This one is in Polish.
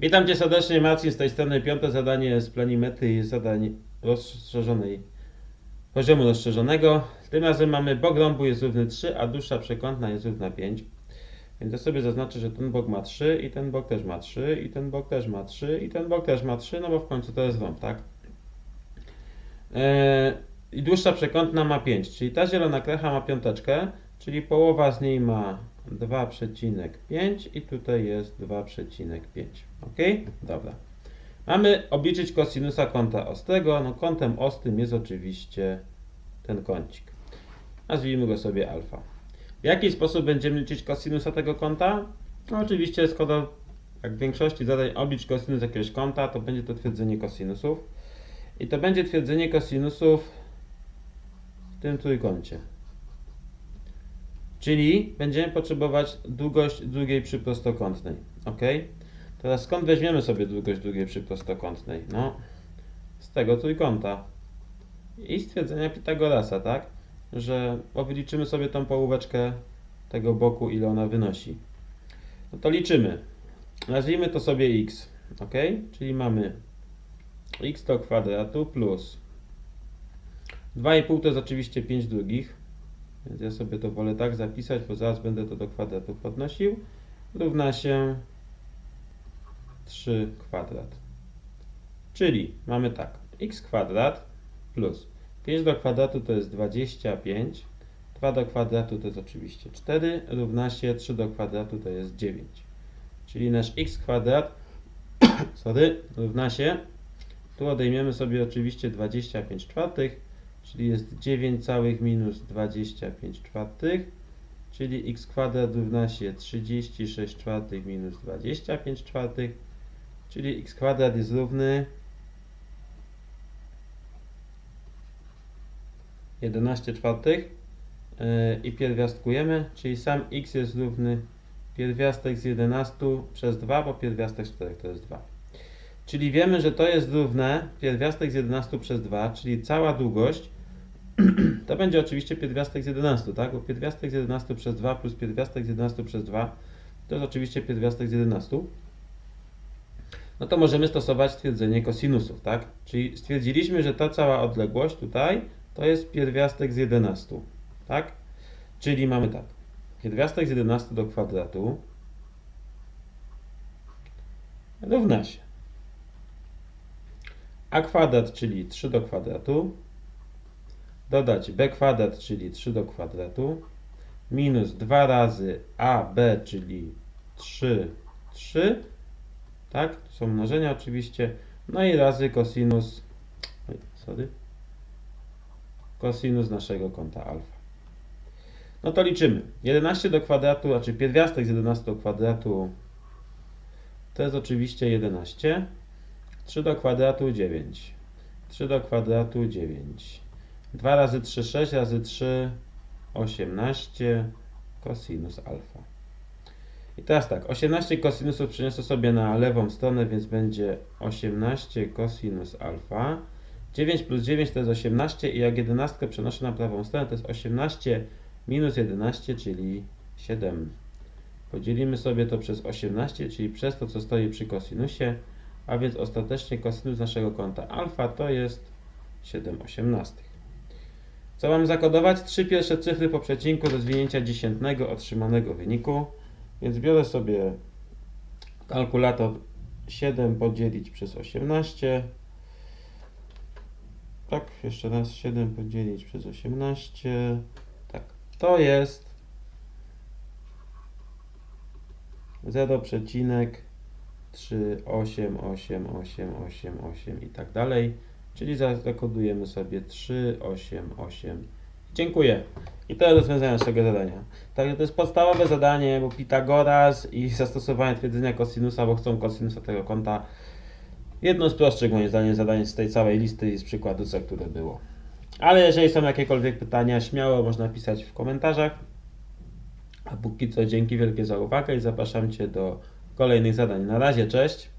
Witam Cię serdecznie, Marcin, z tej strony piąte zadanie z planimetry zadań rozszerzonej, poziomu rozszerzonego. Tym razem mamy bok rąbu jest równy 3, a dłuższa przekątna jest równa 5. Więc ja sobie zaznaczę, że ten bok ma 3 i ten bok też ma 3 i ten bok też ma 3 i ten bok też ma 3, no bo w końcu to jest rąb, tak? Eee, I dłuższa przekątna ma 5, czyli ta zielona krecha ma piąteczkę, czyli połowa z niej ma 2,5 i tutaj jest 2,5. Ok? Dobra. Mamy obliczyć kosinusa kąta ostrego. No kątem ostrym jest oczywiście ten kącik. Nazwijmy go sobie alfa. W jaki sposób będziemy liczyć kosinusa tego kąta? No oczywiście skoro jak w większości zadań oblicz kosinus jakiegoś kąta, to będzie to twierdzenie kosinusów. I to będzie twierdzenie kosinusów w tym trójkącie. Czyli będziemy potrzebować długość drugiej przyprostokątnej. Ok? Teraz skąd weźmiemy sobie długość drugiej przyprostokątnej? No, z tego trójkąta. I stwierdzenia Pitagorasa, tak? Że obliczymy sobie tą połóweczkę tego boku, ile ona wynosi. No to liczymy. Nazwijmy to sobie x. Ok? Czyli mamy x do kwadratu plus 2,5 to jest oczywiście 5 drugich. Więc ja sobie to wolę tak zapisać, bo zaraz będę to do kwadratu podnosił. Równa się 3 kwadrat. Czyli mamy tak, x kwadrat plus 5 do kwadratu to jest 25, 2 do kwadratu to jest oczywiście 4, równa się 3 do kwadratu to jest 9. Czyli nasz x kwadrat sorry, równa się, tu odejmiemy sobie oczywiście 25 czwartych, czyli jest 9 całych minus 25 czwartych, czyli x kwadrat równa się 36 czwartych minus 25 czwartych, czyli x kwadrat jest równy 11 czwartych yy, i pierwiastkujemy, czyli sam x jest równy pierwiastek z 11 przez 2, bo pierwiastek z 4 to jest 2. Czyli wiemy, że to jest równe pierwiastek z 11 przez 2, czyli cała długość to będzie oczywiście pierwiastek z 11, tak? Bo pierwiastek z 11 przez 2 plus pierwiastek z 11 przez 2 to jest oczywiście pierwiastek z 11. No to możemy stosować stwierdzenie kosinusów, tak? Czyli stwierdziliśmy, że ta cała odległość tutaj to jest pierwiastek z 11, tak? Czyli mamy tak. Pierwiastek z 11 do kwadratu równa się a kwadrat, czyli 3 do kwadratu, dodać b kwadrat, czyli 3 do kwadratu, minus 2 razy ab, czyli 3, 3, tak, to są mnożenia oczywiście, no i razy kosinus, sorry, kosinus naszego kąta alfa. No to liczymy. 11 do kwadratu, znaczy pierwiastek z 11 do kwadratu to jest oczywiście 11. 3 do kwadratu 9. 3 do kwadratu 9. 2 razy 3, 6 razy 3, 18 cosinus alfa. I teraz tak, 18 cosinusów przeniosę sobie na lewą stronę, więc będzie 18 cosinus alfa. 9 plus 9 to jest 18 i jak 11 przenoszę na prawą stronę, to jest 18 minus 11, czyli 7. Podzielimy sobie to przez 18, czyli przez to, co stoi przy kosinusie, a więc ostatecznie kosinus naszego kąta alfa to jest 7 osiemnastych. Co mam zakodować? Trzy pierwsze cyfry po przecinku rozwinięcia dziesiętnego otrzymanego wyniku. Więc biorę sobie kalkulator 7 podzielić przez 18. Tak, jeszcze raz 7 podzielić przez 18. Tak, to jest 0, 3, 8, 8, 8, 8, 8 i tak dalej. Czyli zakodujemy sobie 3, 8, 8. Dziękuję. I to jest rozwiązanie naszego zadania. Także to jest podstawowe zadanie, bo Pitagoras i zastosowanie twierdzenia kosinusa, bo chcą kosinusa tego kąta. Jedno z prostszych moim zdaniem zadań z tej całej listy i z przykładu C, które było. Ale jeżeli są jakiekolwiek pytania, śmiało można pisać w komentarzach. A póki co dzięki wielkie za uwagę i zapraszam Cię do kolejnych zadań. Na razie, cześć!